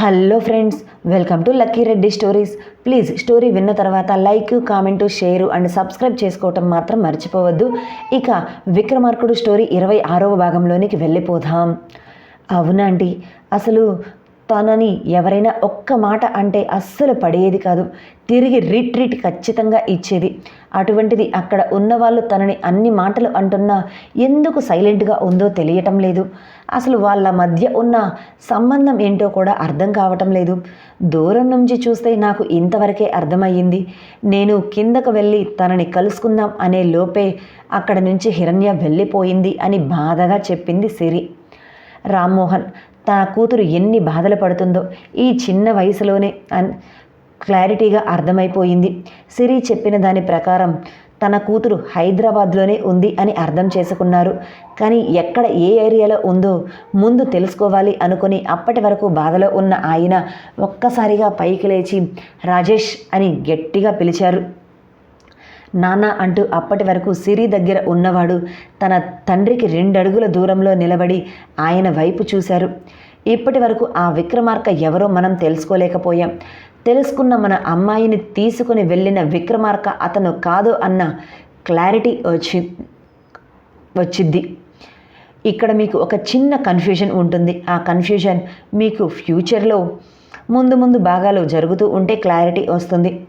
Hello friends welcome to Lucky Reddy stories. Please story విన్న తర్వాత like comment share and subscribe చేసుకోవటం మాత్రం మర్చిపోవద్దు. ఇక విక్రమార్కుడు స్టోరీ ఇరవై ఆరవ భాగంలోనికి వెళ్ళిపోదాం. అవునండి అసలు తనని ఎవరైనా ఒక్క మాట అంటే అస్సలు పడేది కాదు. తిరిగి రిట్రీట్ ఖచ్చితంగా ఇచ్చేది. అటువంటిది అక్కడ ఉన్నవాళ్ళు తనని అన్ని మాటలు అంటున్నా ఎందుకు సైలెంట్గా ఉందో తెలియటం లేదు. అసలు వాళ్ళ మధ్య ఉన్న సంబంధం ఏంటో కూడా అర్థం కావటం లేదు. దూరం నుంచి చూస్తే నాకు ఇంతవరకే అర్థమయ్యింది. నేను కిందకు వెళ్ళి తనని కలుసుకుందాం అనే లోపే అక్కడ నుంచి హిరణ్య వెళ్ళిపోయింది అని బాధగా చెప్పింది సిరి. రామ్మోహన్ తన కూతురు ఎన్ని బాధలు పడుతుందో ఈ చిన్న వయసులోనే అన్ క్లారిటీగా అర్థమైపోయింది. సిరి చెప్పిన దాని ప్రకారం తన కూతురు హైదరాబాద్లోనే ఉంది అని అర్థం చేసుకున్నారు. కానీ ఎక్కడ ఏ ఏరియాలో ఉందో ముందు తెలుసుకోవాలి అనుకుని అప్పటి వరకు బాధలో ఉన్న ఆయన ఒక్కసారిగా పైకి లేచి రాజేష్ అని గట్టిగా పిలిచారు. నాన్న అంటూ అప్పటి వరకు సిరి దగ్గర ఉన్నవాడు తన తండ్రికి రెండడుగుల దూరంలో నిలబడి ఆయన వైపు చూశారు. ఇప్పటి వరకు ఆ విక్రమార్క ఎవరో మనం తెలుసుకోలేకపోయాం. తెలుసుకున్న మన అమ్మాయిని తీసుకుని వెళ్ళిన విక్రమార్క అతను కాదు అన్న క్లారిటీ వచ్చి వచ్చిద్ది ఇక్కడ మీకు ఒక చిన్న కన్ఫ్యూజన్ ఉంటుంది. ఆ కన్ఫ్యూజన్ మీకు ఫ్యూచర్లో ముందు ముందు భాగాలు జరుగుతూ ఉంటే క్లారిటీ వస్తుంది.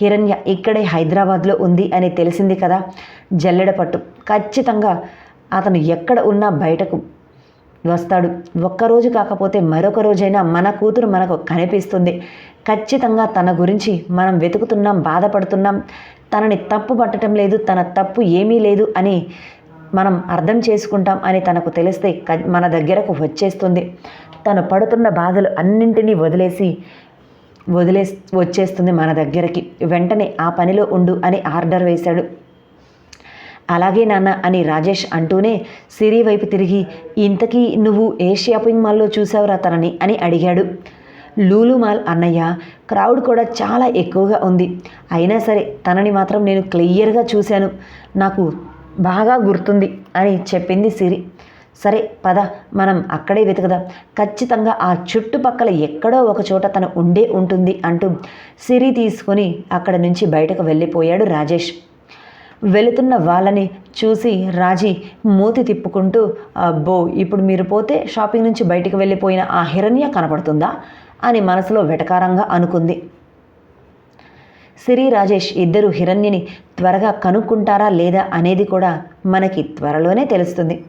హిరణ్య ఇక్కడే హైదరాబాద్లో ఉంది అని తెలిసింది కదా? జల్లెడ పట్టు. ఖచ్చితంగా అతను ఎక్కడ ఉన్నా బయటకు వస్తాడు. ఒక్కరోజు కాకపోతే మరొక రోజైనా మన కూతురు మనకు కనిపిస్తుంది. ఖచ్చితంగా తన గురించి మనం వెతుకుతున్నాం బాధపడుతున్నాం. తనని తప్పు పట్టడం లేదు తన తప్పు ఏమీ లేదు అని మనం అర్థం చేసుకుంటాం అని తనకు తెలిస్తే క- మన దగ్గరకు వచ్చేస్తుంది. తను పడుతున్న బాధలు అన్నింటినీ వదిలేసి వదిలే వచ్చేస్తుంది మన దగ్గరికి. వెంటనే ఆ పనిలో ఉండు అని ఆర్డర్ వేశాడు. అలాగే నాన్న అని రాజేష్ అంటూనే సిరి వైపు తిరిగి ఇంతకీ నువ్వు ఏ షాపింగ్ మాల్లో చూసావురా తనని? అని అడిగాడు. లూలు మాల్ అన్నయ్య క్రౌడ్ కూడా చాలా ఎక్కువగా ఉంది. అయినా సరే తనని మాత్రం నేను క్లియర్గా చూశాను. నాకు బాగా గుర్తుంది అని చెప్పింది సిరి. సరే పద మనం అక్కడే వెతుకుదాం. ఖచ్చితంగా ఆ చుట్టుపక్కల ఎక్కడో ఒక చోట తను ఉండే ఉంటుంది అంటూ సిరి తీసుకొని అక్కడ నుంచి బయటకు వెళ్ళిపోయాడు రాజేష్. వెళుతున్న వాళ్ళని చూసి రాజీ మూతి తిప్పుకుంటూ అబ్బో ఇప్పుడు మీరు పోతే షాపింగ్ నుంచి బయటికి వెళ్ళిపోయిన ఆ హిరణ్య కనపడుతుందా? అని మనసులో వెటకారంగా అనుకుంది. సిరి రాజేష్ ఇద్దరు హిరణ్యని త్వరగా కనుక్కుంటారా లేదా అనేది కూడా మనకి త్వరలోనే తెలుస్తుంది.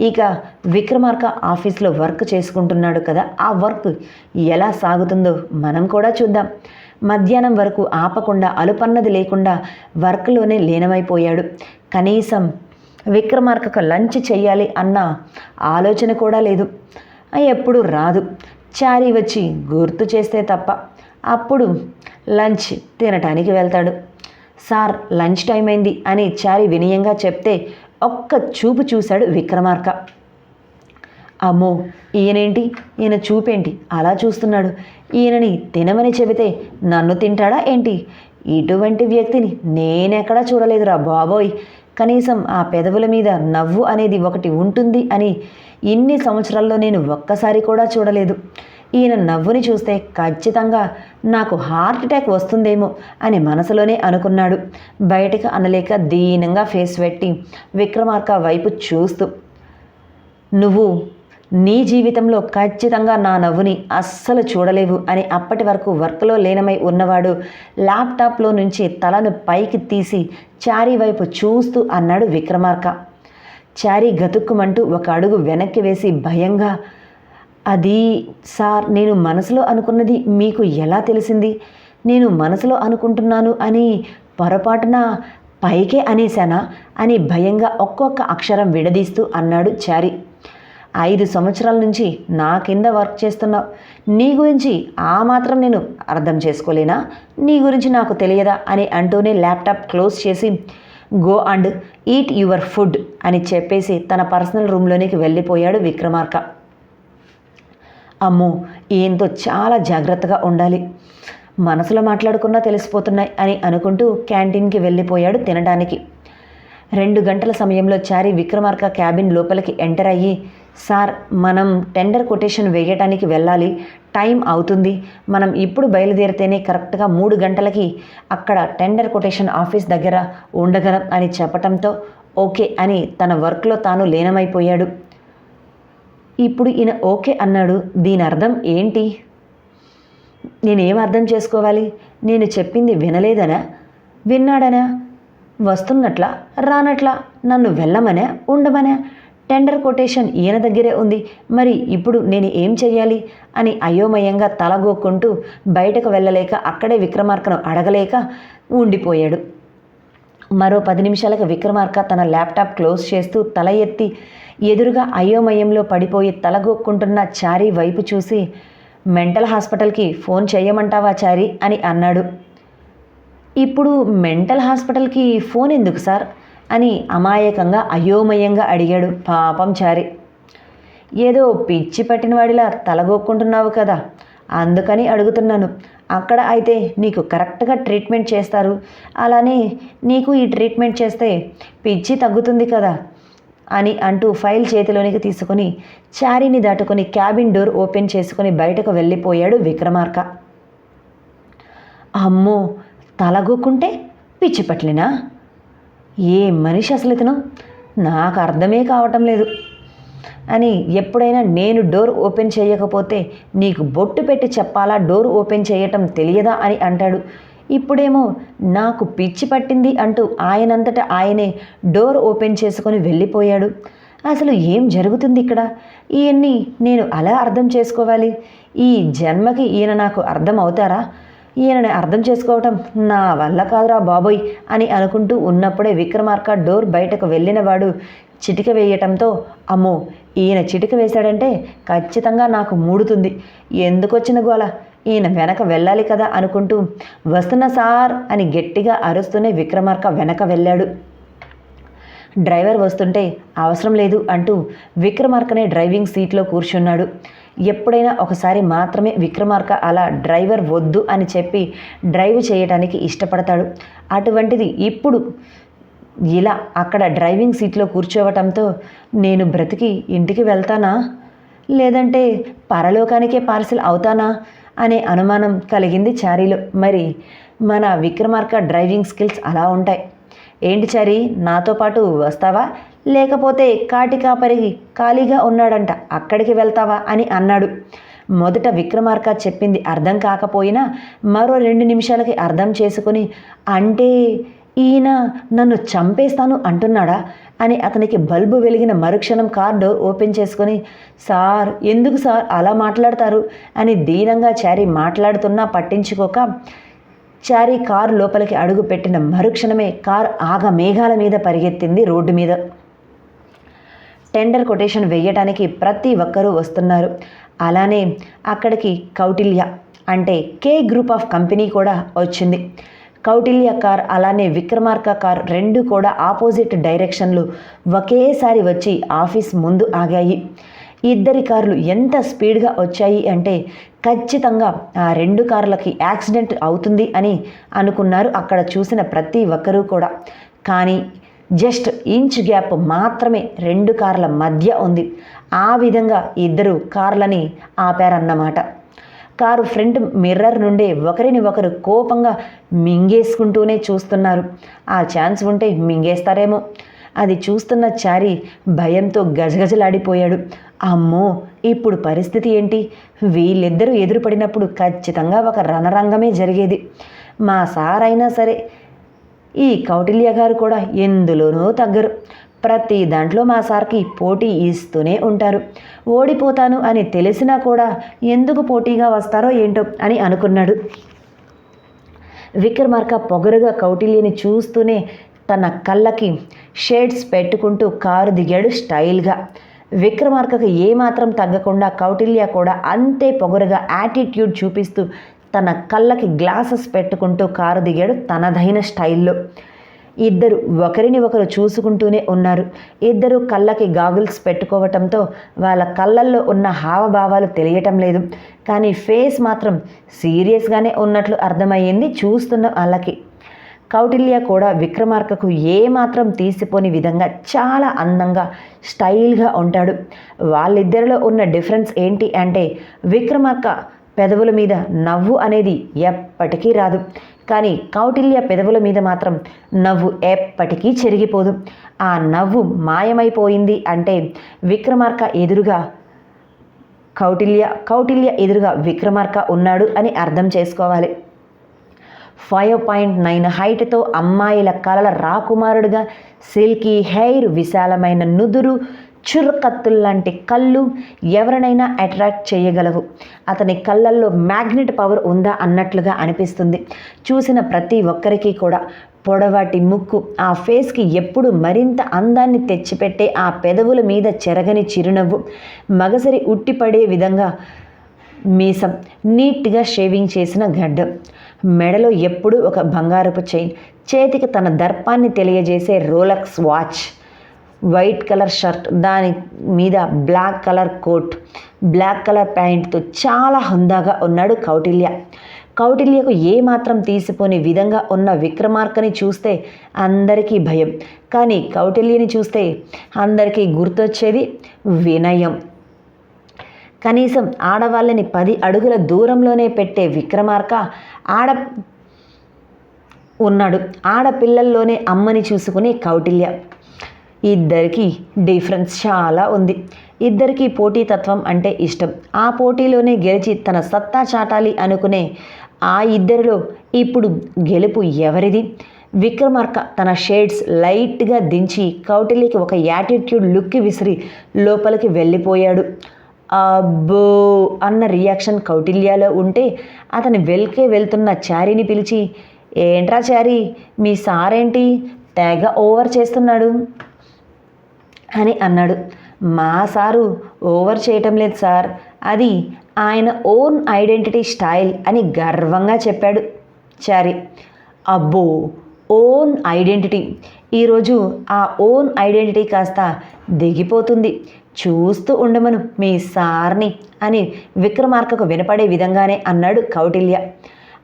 ఇక విక్రమార్క ఆఫీస్లో వర్క్ చేసుకుంటున్నాడు కదా ఆ వర్క్ ఎలా సాగుతుందో మనం కూడా చూద్దాం. మధ్యాహ్నం వరకు ఆపకుండా అలుపన్నది లేకుండా వర్క్లోనే లీనమైపోయాడు. కనీసం విక్రమార్కకు లంచ్ చేయాలి అన్న ఆలోచన కూడా లేదు. ఎప్పుడు రాదు. చారీ వచ్చి గుర్తు చేస్తే తప్ప అప్పుడు లంచ్ తినటానికి వెళ్తాడు. సార్ లంచ్ టైం అయింది అని చారి వినయంగా చెప్తే ఒక్క చూపు చూశాడు విక్రమార్క. అమ్మో ఈయనేంటి? ఈయన చూపేంటి? అలా చూస్తున్నాడు. ఈయనని తినమని చెబితే నన్ను తింటాడా ఏంటి? ఇటువంటి వ్యక్తిని నేనెక్కడా చూడలేదురా బాబోయ్. కనీసం ఆ పెదవుల మీద నవ్వు అనేది ఒకటి ఉంటుంది అని ఇన్ని సంవత్సరాల్లో నేను ఒక్కసారి కూడా చూడలేదు. ఈయన నవ్వుని చూస్తే ఖచ్చితంగా నాకు హార్ట్ అటాక్ వస్తుందేమో అని మనసులోనే అనుకున్నాడు. బయటకు అనలేక దీనంగా ఫేస్ పెట్టి విక్రమార్క వైపు చూస్తూ నువ్వు నీ జీవితంలో ఖచ్చితంగా నా నవ్వుని అస్సలు చూడలేవు అని అప్పటి వరకు వర్క్లో లీనమై ఉన్నవాడు ల్యాప్టాప్లో నుంచి తలను పైకి తీసి చారీ వైపు చూస్తూ అన్నాడు విక్రమార్క. చారీ గతుక్కుమంటూ ఒక అడుగు వెనక్కి వేసి భయంగా అది సార్ నేను మనసులో అనుకున్నది మీకు ఎలా తెలిసింది? నేను మనసులో అనుకుంటున్నాను అని పొరపాటున పైకే అనేశానా? అని భయంగా ఒక్కొక్క అక్షరం విడదీస్తూ అన్నాడు చారీ. ఐదు సంవత్సరాల నుంచి నా కింద వర్క్ చేస్తున్నావు. నీ గురించి ఆ మాత్రం నేను అర్థం చేసుకోలేనా? నీ గురించి నాకు తెలియదా? అని అంటూనే ల్యాప్టాప్ క్లోజ్ చేసి go and eat your food అని చెప్పేసి తన పర్సనల్ రూమ్లోనికి వెళ్ళిపోయాడు విక్రమార్క. అమ్మో ఈయనతో చాలా జాగ్రత్తగా ఉండాలి. మనసులో మాట్లాడుకున్నా తెలిసిపోతున్నాయి అని అనుకుంటూ క్యాంటీన్కి వెళ్ళిపోయాడు తినడానికి. రెండు గంటల సమయంలో చారి విక్రమార్క క్యాబిన్ లోపలికి ఎంటర్ అయ్యి సార్ మనం టెండర్ కొటేషన్ వేయటానికి వెళ్ళాలి. టైం అవుతుంది. మనం ఇప్పుడు బయలుదేరితేనే కరెక్ట్గా మూడు గంటలకి అక్కడ టెండర్ కొటేషన్ ఆఫీస్ దగ్గర ఉండగలం అని చెప్పటంతో ఓకే అని తన వర్క్లో తాను లీనమైపోయాడు. ఇప్పుడు ఈయన ఓకే అన్నాడు. దీని అర్థం ఏంటి? నేనేం అర్థం చేసుకోవాలి? నేను చెప్పింది వినలేదనా? విన్నాడనా? వస్తున్నట్లా రానట్లా నన్ను వెళ్ళమనే ఉండమనే? టెండర్ కొటేషన్ ఈయన దగ్గరే ఉంది. మరి ఇప్పుడు నేను ఏం చెయ్యాలి? అని అయోమయంగా తలగోక్కుంటూ బయటకు వెళ్ళలేక అక్కడే విక్రమార్కను అడగలేక ఉండిపోయాడు. మరో పది నిమిషాలకు విక్రమార్క తన ల్యాప్టాప్ క్లోజ్ చేస్తూ తల ఎత్తి ఎదురుగా అయోమయంలో పడిపోయి తలగొక్కుంటున్న చారీ వైపు చూసి మెంటల్ హాస్పిటల్కి ఫోన్ చేయమంటావా చారీ? అని అన్నాడు. ఇప్పుడు మెంటల్ హాస్పిటల్కి ఫోన్ ఎందుకు సార్? అని అమాయకంగా అయోమయంగా అడిగాడు పాపం చారి. ఏదో పిచ్చి పట్టిన వాడిలా తలగొక్కుంటున్నావు కదా అందుకని అడుగుతున్నాను. అక్కడ అయితే నీకు కరెక్ట్గా ట్రీట్మెంట్ చేస్తారు. అలానే నీకు ఈ ట్రీట్మెంట్ చేస్తే పిచ్చి తగ్గుతుంది కదా అని అంటూ ఫైల్ చేతిలోనికి తీసుకొని చారీని దాటుకొని క్యాబిన్ డోర్ ఓపెన్ చేసుకొని బయటకు వెళ్ళిపోయాడు విక్రమార్క. అమ్మో! తలగొక్కుంటే పిచ్చి పట్లినా? ఏ మనిషి అసలు ఇతను? నాకు అర్థమే కావటం లేదు. అని ఎప్పుడైనా నేను డోర్ ఓపెన్ చేయకపోతే నీకు బొట్టు పెట్టి చెప్పాలా? డోర్ ఓపెన్ చేయటం తెలియదా? అని అంటాడు. ఇప్పుడేమో నాకు పిచ్చి పట్టింది అంటూ ఆయనంతట ఆయనే డోర్ ఓపెన్ చేసుకొని వెళ్ళిపోయాడు. అసలు ఏం జరుగుతుంది ఇక్కడ? ఈయన్ని నేను అలా అర్థం చేసుకోవాలి? ఈ జన్మకి ఈయన నాకు అర్థం అవుతారా ఈయనని అర్థం చేసుకోవటం నా వల్ల కాదురా బాబోయ్ అని అనుకుంటూ ఉన్నప్పుడే విక్రమార్క డోర్ బయటకు వెళ్ళినవాడు చిటిక వేయటంతో అమ్మో ఈయన చిటిక వేశాడంటే ఖచ్చితంగా నాకు మూడుతుంది. ఎందుకు వచ్చిన గోల? ఈయన వెనక వెళ్ళాలి కదా అనుకుంటూ వస్తున్న సార్ అని గట్టిగా అరుస్తూనే విక్రమార్క వెనక వెళ్ళాడు. డ్రైవర్ వస్తుంటే అవసరం లేదు అంటూ విక్రమార్కనే డ్రైవింగ్ సీట్లో కూర్చున్నాడు. ఎప్పుడైనా ఒకసారి మాత్రమే విక్రమార్క అలా డ్రైవర్ వద్దు అని చెప్పి డ్రైవ్ చేయడానికి ఇష్టపడతాడు. అటువంటిది ఇప్పుడు ఇలా అక్కడ డ్రైవింగ్ సీట్లో కూర్చోవటంతో నేను బ్రతికి ఇంటికి వెళ్తానా? లేదంటే పరలోకానికే పార్సిల్ అవుతానా? అనే అనుమానం కలిగింది చారీలో. మరి మన విక్రమార్క డ్రైవింగ్ స్కిల్స్ అలా ఉంటాయి. ఏంటి చరి? నాతో పాటు వస్తావా? లేకపోతే కాటి కాపరికి ఖాళీగా ఉన్నాడంట అక్కడికి వెళ్తావా అని అన్నాడు. మొదట విక్రమార్క చెప్పింది అర్థం కాకపోయినా మరో రెండు నిమిషాలకి అర్థం చేసుకుని అంటే ఈయన నన్ను చంపేస్తాను అంటున్నాడా అని అతనికి బల్బు వెలిగిన మరుక్షణం కార్ డోర్ ఓపెన్ చేసుకొని సార్ ఎందుకు సార్ అలా మాట్లాడతారు? అని దీనంగా చారి మాట్లాడుతున్నా పట్టించుకోక చారి కారు లోపలికి అడుగు పెట్టిన మరుక్షణమే కార్ ఆగ మేఘాల మీద పరిగెత్తింది రోడ్డు మీద. టెండర్ కొటేషన్ వేయటానికి ప్రతి ఒక్కరూ వస్తున్నారు. అలానే అక్కడికి కౌటిల్య అంటే కే గ్రూప్ ఆఫ్ కంపెనీ కూడా వచ్చింది. కౌటిల్య కార్ అలానే విక్రమార్క కార్ రెండు కూడా ఆపోజిట్ డైరెక్షన్లు ఒకేసారి వచ్చి ఆఫీస్ ముందు ఆగాయి. ఇద్దరి కార్లు ఎంత స్పీడ్గా వచ్చాయి అంటే ఖచ్చితంగా ఆ రెండు కార్లకి యాక్సిడెంట్ అవుతుంది అని అనుకున్నారు అక్కడ చూసిన ప్రతి ఒక్కరూ కూడా. కానీ జస్ట్ ఇంచ్ గ్యాప్ మాత్రమే రెండు కార్ల మధ్య ఉంది. ఆ విధంగా ఇద్దరు కార్లని ఆపారన్నమాట. కారు ఫ్రంట్ మిర్రర్ నుండే ఒకరిని ఒకరు కోపంగా మింగేసుకుంటూనే చూస్తున్నారు. ఆ ఛాన్స్ ఉంటే మింగేస్తారేమో. అది చూస్తున్న చారి భయంతో గజగజలాడిపోయాడు. అమ్మో ఇప్పుడు పరిస్థితి ఏంటి? వీళ్ళిద్దరూ ఎదురుపడినప్పుడు ఖచ్చితంగా ఒక రణరంగమే జరిగేది. మా సార్ అయినా సరే ఈ కౌటిల్య గారు కూడా ఎందులోనూ తగ్గరు. ప్రతి దాంట్లో మా సార్కి పోటీ ఇస్తూనే ఉంటారు. ఓడిపోతాను అని తెలిసినా కూడా ఎందుకు పోటీగా వస్తారో ఏంటో అని అనుకున్నాడు. విక్రమార్క పొగరుగా కౌటిల్యని చూస్తూనే తన కళ్ళకి షేడ్స్ పెట్టుకుంటూ కారు దిగాడు స్టైల్గా. విక్రమార్కకు ఏమాత్రం తగ్గకుండా కౌటిల్య కూడా అంతే పొగరుగా యాటిట్యూడ్ చూపిస్తూ తన కళ్ళకి గ్లాసెస్ పెట్టుకుంటూ కారు దిగాడు తనదైన స్టైల్లో. ఇద్దరు ఒకరిని ఒకరు చూసుకుంటూనే ఉన్నారు. ఇద్దరు కళ్ళకి గాగుల్స్ పెట్టుకోవటంతో వాళ్ళ కళ్ళల్లో ఉన్న హావభావాలు తెలియటం లేదు. కానీ ఫేస్ మాత్రం సీరియస్గానే ఉన్నట్లు అర్థమయ్యింది చూస్తున్న వాళ్ళకి. కౌటిల్య కూడా విక్రమార్కకు ఏమాత్రం తీసిపోని విధంగా చాలా అందంగా స్టైల్గా ఉంటాడు. వాళ్ళిద్దరిలో ఉన్న డిఫరెన్స్ ఏంటి అంటే విక్రమార్క పెదవుల మీద నవ్వు అనేది ఎప్పటికీ రాదు. కానీ కౌటిల్య పెదవుల మీద మాత్రం నవ్వు ఎప్పటికీ చెరిగిపోదు. ఆ నవ్వు మాయమైపోయింది అంటే విక్రమార్క ఎదురుగా కౌటిల్య కౌటిల్య ఎదురుగా విక్రమార్క ఉన్నాడు అని అర్థం చేసుకోవాలి. ఫైవ్ పాయింట్ నైన్ హైట్తో అమ్మాయిల కలల రాకుమారుడుగా సిల్కీ హెయిర్ విశాలమైన నుదురు చుర్రకత్తుల్లాంటి కళ్ళు ఎవరినైనా అట్రాక్ట్ చేయగలవు. అతని కళ్ళల్లో మ్యాగ్నెట్ పవర్ ఉందా అన్నట్లుగా అనిపిస్తుంది. చూసిన ప్రతి ఒక్కరికి కూడా పొడవాటి ముక్కు ఆ ఫేస్కి ఎప్పుడు మరింత అందాన్ని తెచ్చిపెట్టే ఆ పెదవుల మీద చెరగని చిరునవ్వు మగసరి ఉట్టిపడే విధంగా మీసం నీట్గా షేవింగ్ చేసిన గడ్డం. మెడలో ఎప్పుడూ ఒక బంగారపు చైన్ చేతికి తన దర్పాన్ని తెలియజేసే Rolex watch white colour shirt దాని మీద black colour coat black colour ప్యాంట్తో చాలా హుందాగా ఉన్నాడు కౌటిల్య. కౌటిల్యకు ఏమాత్రం తీసిపోని విధంగా ఉన్న విక్రమార్కని చూస్తే అందరికీ భయం. కానీ కౌటిల్యని చూస్తే అందరికీ గుర్తొచ్చేది వినయం. కనీసం ఆడవాళ్ళని పది అడుగుల దూరంలోనే పెట్టే విక్రమార్క ఆడ ఉన్నాడు. ఆడపిల్లల్లోనే అమ్మని చూసుకునే కౌటిల్య. ఇద్దరికి డిఫరెన్స్ చాలా ఉంది. ఇద్దరికి పోటీతత్వం అంటే ఇష్టం. ఆ పోటీలోనే గెలిచి తన సత్తా చాటాలి అనుకునే ఆ ఇద్దరిలో ఇప్పుడు గెలుపు ఎవరిది? విక్రమార్క తన షేడ్స్ లైట్గా దించి కౌటిల్యకి ఒక యాటిట్యూడ్ లుక్కి విసిరి లోపలికి వెళ్ళిపోయాడు. అబ్బో అన్న రియాక్షన్ కౌటిల్యాలో ఉంటే అతని వెల్కే వెళ్తున్న చారీని పిలిచి ఏంట్రా చారీ మీ సారేంటి? తెగ ఓవర్ చేస్తున్నాడు. అని అన్నాడు. మా సారు ఓవర్ చేయటం లేదు సార్. అది ఆయన ఓన్ ఐడెంటిటీ స్టైల్ అని గర్వంగా చెప్పాడు చారీ. అబ్బో ఓన్ ఐడెంటిటీ ఈరోజు ఆ ఓన్ ఐడెంటిటీ కాస్త దిగిపోతుంది. చూస్తూ ఉండమను మీ సార్ని అని విక్రమార్కకు వినపడే విధంగానే అన్నాడు కౌటిల్య.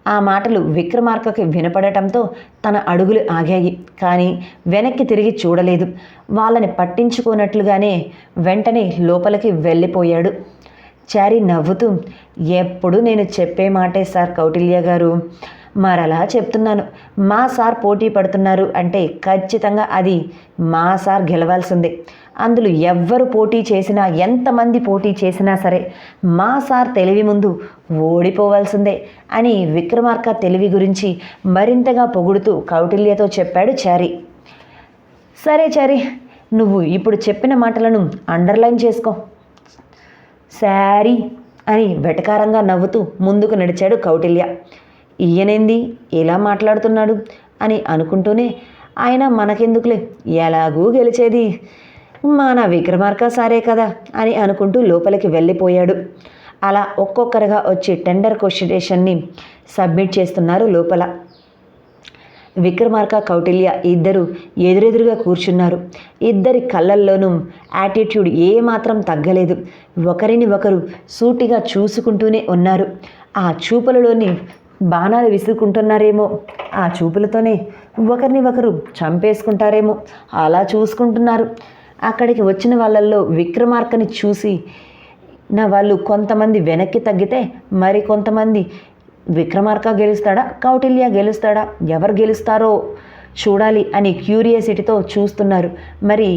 ఆ మాటలు విక్రమార్కకి వినపడటంతో తన అడుగులు ఆగాయి. కానీ వెనక్కి తిరిగి చూడలేదు. వాళ్ళని పట్టించుకున్నట్లుగానే వెంటనే లోపలికి వెళ్ళిపోయాడు. చారి నవ్వుతూ ఎప్పుడు నేను చెప్పే మాటే సార్ కౌటిల్య గారు. మరలా చెప్తున్నాను. మా సార్ పోటీ పడుతున్నారు అంటే ఖచ్చితంగా అది మా సార్ గెలవాల్సిందే. అందులో ఎవ్వరు పోటీ చేసినా ఎంతమంది పోటీ చేసినా సరే మా సార్ తెలివి ముందు ఓడిపోవాల్సిందే అని విక్రమార్క తెలివి గురించి మరింతగా పొగుడుతూ కౌటిల్యతో చెప్పాడు చారి. సరే చారి నువ్వు ఇప్పుడు చెప్పిన మాటలను అండర్లైన్ చేసుకో. శారీ అని వెటకారంగా నవ్వుతూ ముందుకు నడిచాడు కౌటిల్య. ఈయనేంది? ఇలా మాట్లాడుతున్నాడు అని అనుకుంటూనే ఆయన మనకెందుకులే? ఎలాగూ గెలిచేది? మన విక్రమార్క సారే కదా అని అనుకుంటూ లోపలికి వెళ్ళిపోయాడు. అలా ఒక్కొక్కరుగా వచ్చి టెండర్ క్వశ్చనేషన్ని సబ్మిట్ చేస్తున్నారు లోపల. విక్రమార్క కౌటిల్య ఇద్దరు ఎదురెదురుగా కూర్చున్నారు. ఇద్దరి కళ్ళల్లోనూ యాటిట్యూడ్ ఏమాత్రం తగ్గలేదు. ఒకరిని ఒకరు సూటిగా చూసుకుంటూనే ఉన్నారు. ఆ చూపులలోని బాణాలు విసురుకుంటున్నారేమో. ఆ చూపులతోనే ఒకరిని ఒకరు చంపేసుకుంటారేమో. అలా చూసుకుంటున్నారు. అక్కడికి వచ్చిన వాళ్ళల్లో విక్రమార్కని చూసి నా వాళ్ళు కొంతమంది వెనక్కి తగ్గితే మరి కొంతమంది విక్రమార్క గెలుస్తాడా కౌటిల్య గెలుస్తాడా ఎవరు గెలుస్తారో చూడాలి అని క్యూరియాసిటీతో చూస్తున్నారు. మరి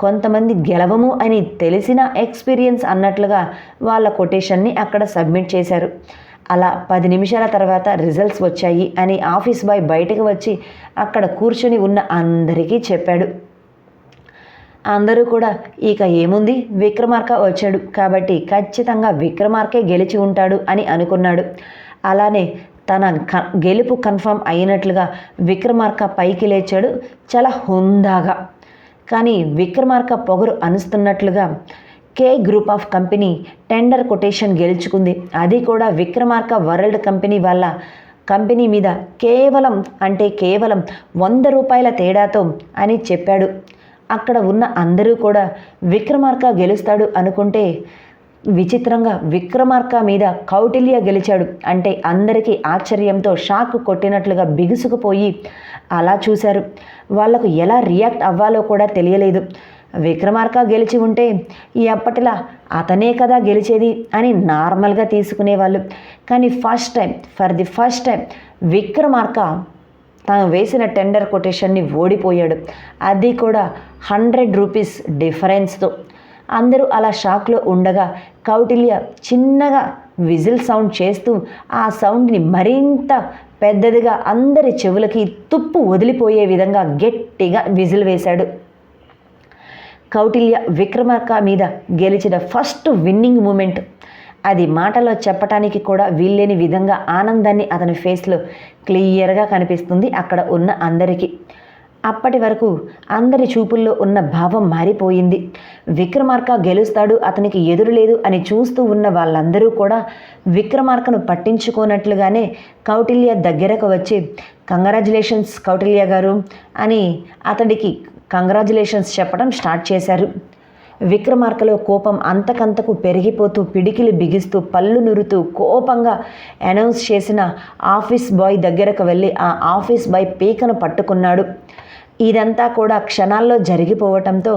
కొంతమంది గెలవము అని తెలిసిన ఎక్స్పీరియన్స్ అన్నట్లుగా వాళ్ళ కొటేషన్ని అక్కడ సబ్మిట్ చేశారు. అలా పది నిమిషాల తర్వాత రిజల్ట్స్ వచ్చాయి అని ఆఫీస్ బాయ్ బయటకు వచ్చి అక్కడ కూర్చొని ఉన్న అందరికీ చెప్పాడు. అందరూ కూడా ఇక ఏముంది? విక్రమార్క వచ్చాడు. కాబట్టి ఖచ్చితంగా విక్రమార్కే గెలిచి ఉంటాడు అని అనుకున్నాడు. అలానే తన క గెలుపు కన్ఫర్మ్ అయినట్లుగా విక్రమార్క పైకి లేచాడు. చాలా హుందాగా. కానీ విక్రమార్క పొగరు అనుస్తున్నట్లుగా K group of company tender quotation గెలుచుకుంది. అది కూడా విక్రమార్క వరల్డ్ కంపెనీ వల్ల. కంపెనీ మీద కేవలం అంటే కేవలం వంద రూపాయల తేడాతో అని చెప్పాడు. అక్కడ ఉన్న అందరూ కూడా విక్రమార్క గెలుస్తాడు అనుకుంటే విచిత్రంగా విక్రమార్క మీద కౌటిల్య గెలిచాడు. అంటే అందరికీ ఆశ్చర్యంతో షాక్ కొట్టినట్లుగా బిగుసుకుపోయి అలా చూశారు. వాళ్ళకు ఎలా రియాక్ట్ అవ్వాలో కూడా తెలియలేదు. విక్రమార్క గెలిచి ఉంటే ఎప్పటిలా అతనే కదా గెలిచేది అని నార్మల్గా తీసుకునేవాళ్ళు. కానీ first time for the first time Vikramarka తాను వేసిన టెండర్ కొటేషన్ని ఓడిపోయాడు. అది కూడా హండ్రెడ్ రూపీస్ డిఫరెన్స్తో. అందరూ అలా షాక్లో ఉండగా కౌటిల్య చిన్నగా విజిల్ సౌండ్ చేస్తూ ఆ సౌండ్ని మరింత పెద్దదిగా అందరి చెవులకి తుప్పు వదిలిపోయే విధంగా గట్టిగా విజిల్ వేశాడు. కౌటిల్య విక్రమార్క మీద గెలిచిన ఫస్ట్ విన్నింగ్ మూమెంట్ అది మాటలో చెప్పటానికి కూడా వీల్లేని విధంగా ఆనందాన్ని అతని ఫేస్లో క్లియర్గా కనిపిస్తుంది అక్కడ ఉన్న అందరికీ. అప్పటి వరకు అందరి చూపుల్లో ఉన్న భావం మారిపోయింది. విక్రమార్క గెలుస్తాడు అతనికి ఎదురు లేదు అని చూస్తూ ఉన్న వాళ్ళందరూ కూడా విక్రమార్కను పట్టించుకోనట్లుగానే కౌటిల్య దగ్గరకు వచ్చి కంగ్రాచులేషన్స్ కౌటిల్య గారు అని అతడికి కంగ్రాచులేషన్స్ చెప్పడం స్టార్ట్ చేశారు. విక్రమార్కలో కోపం అంతకంతకు పెరిగిపోతూ పిడికిలి బిగిస్తూ పళ్ళు నురుతూ కోపంగా అనౌన్స్ చేసిన ఆఫీస్ బాయ్ దగ్గరకు వెళ్ళి ఆ ఆఫీస్ బాయ్ పీకను పట్టుకున్నాడు. ఇదంతా కూడా క్షణాల్లో జరిగిపోవటంతో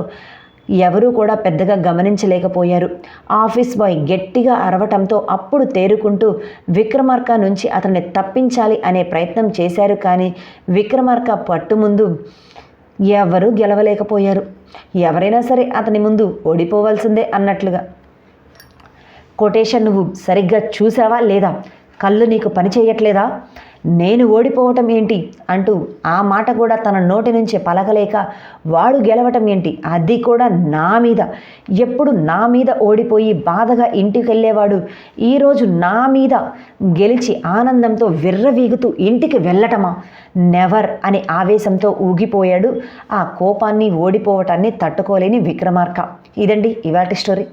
ఎవరూ కూడా పెద్దగా గమనించలేకపోయారు. ఆఫీస్ బాయ్ గట్టిగా అరవటంతో అప్పుడు తేరుకుంటూ విక్రమార్క నుంచి అతన్ని తప్పించాలి అనే ప్రయత్నం చేశారు కానీ విక్రమార్క పట్టు ముందు ఎవరూ గెలవలేకపోయారు. ఎవరైనా సరే అతని ముందు ఓడిపోవాల్సిందే అన్నట్లుగా. కొటేషన్ నువ్వు సరిగ్గా చూసావా లేదా? కళ్ళు నీకు పని చేయట్లేదా? నేను ఓడిపోవటం ఏంటి? అంటూ ఆ మాట కూడా తన నోటి నుంచి పలకలేక వాడు గెలవటం ఏంటి? అది కూడా నా మీద. ఎప్పుడు నా మీద ఓడిపోయి బాధగా ఇంటికి వెళ్ళేవాడు ఈరోజు నా మీద గెలిచి ఆనందంతో విర్రవీగుతూ ఇంటికి వెళ్ళటమా? నెవర్ అని ఆవేశంతో ఊగిపోయాడు. ఆ కోపాన్ని ఓడిపోవటాన్ని తట్టుకోలేని విక్రమార్క. ఇదండి ఇవాటి స్టోరీ.